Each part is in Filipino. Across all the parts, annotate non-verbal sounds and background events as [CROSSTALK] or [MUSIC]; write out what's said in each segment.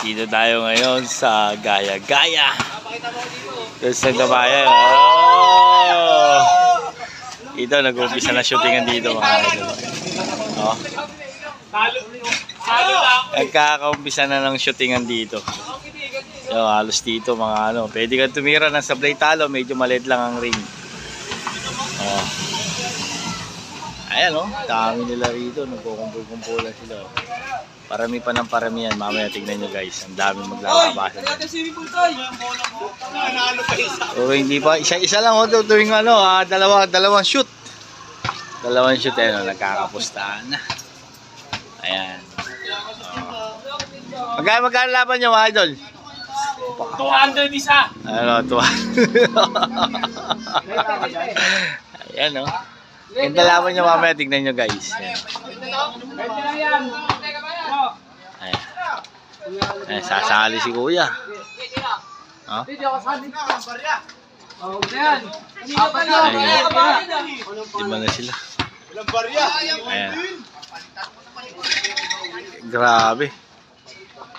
Dito tayo ngayon sa Gaya Gaya. Tapos nagkabayan. Oh! Ito, nag-umpisa na shootingan dito mga idol. Oh. Nagkakaumpisa na ng shootingan dito. So, halos dito mga ano. Pwede kang tumira ng sablay talo. Medyo maliit lang ang ring. Oh. Ayan oh, dami nila rito. Nagkukumpul-kumpulan sila. oh. Parami pa ng parami yan. Mamaya tignan nyo guys. Ang dami maglalabasan. O hindi pa. Isa-isa lang oh. Tuwing ano, ah, dalawa, dalawang shoot. Dalawang shoot eh. No, nagkakapustahan na. Ayan. Oh. Magkano magkano laban nyo mga idol? 200 isa. Ano, tuwa. [LAUGHS] Ayan oh. Ganda laban nyo mamaya. Tignan nyo guys. Ayan. Ayan. Ayan, sasali si kuya. Oh? Lima na sila. Ayan. Grabe.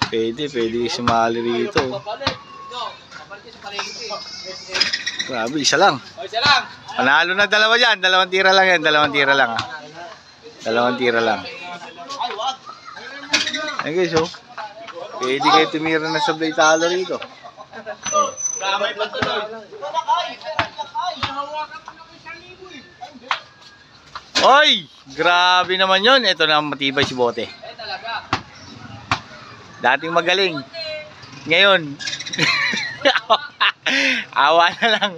Pwede, pwede sumali rito. Grabe, isa lang. Panalo na dalawa yan. Dalawang tira lang yan. Dalawang tira lang. Dalawang tira lang. Ayan guys, oh. Pwede kayo tumira na sa blade talo rito. Oy! Grabe naman yon. Ito na matibay si Bote. Dating magaling. Ngayon, [LAUGHS] awa na lang.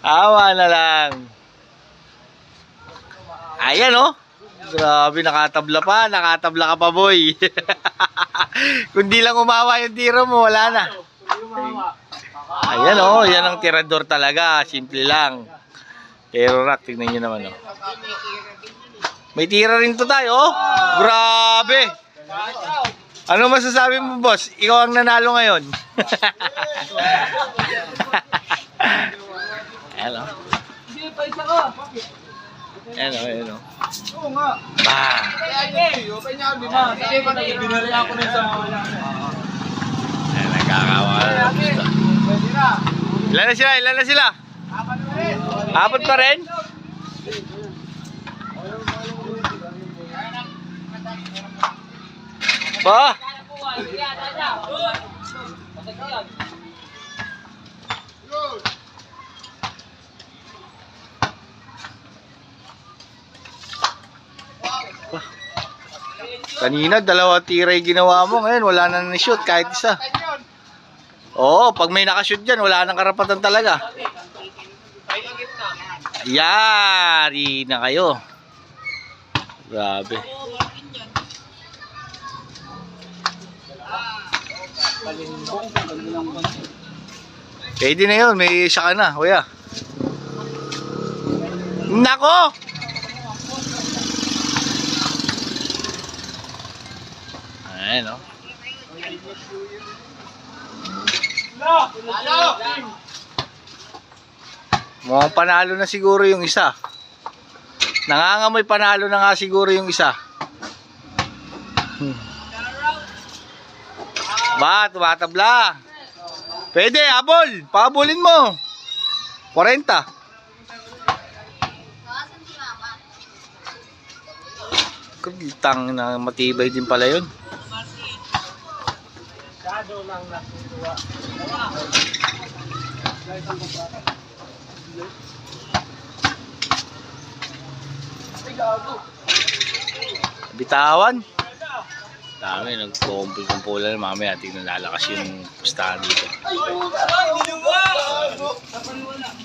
Awa na lang. Ayan oh. Grabe, nakatabla pa. Nakatabla ka pa, boy. [LAUGHS] Kung di lang umawa yung tiro mo, wala na. Ayan oh, yan ang tirador talaga. Simple lang. Pero rat, tignan nyo naman oh. May tira rin to tayo oh. Grabe. Ano masasabi mo, boss? Ikaw ang nanalo ngayon. [LAUGHS] Ayan oh. Ayan oh, ayan oh. Bah! Ayan, nagkakawa na gusto. Ilan na sila? Ilan na sila? Apat pa rin? Ba? Kanina, dalawa tira yung ginawa mo. Ngayon, wala na na-shoot kahit isa. Oo, pag may nakashoot dyan, wala nang karapatan talaga. Yari na kayo. Grabe. Pwede na yun, may isa ka na, kuya. Nako! Ayan, no? Mukhang panalo na siguro yung isa. Nangangamoy panalo na nga siguro yung isa. Hmm. Ba, tumatabla. Pwede, abol. Paabulin mo. 40. Kagitang na matibay din pala yun. Bitawan. Dami, nagkukumpul-kumpulan. Mamaya, tingnan lalakas yung pustahan dito.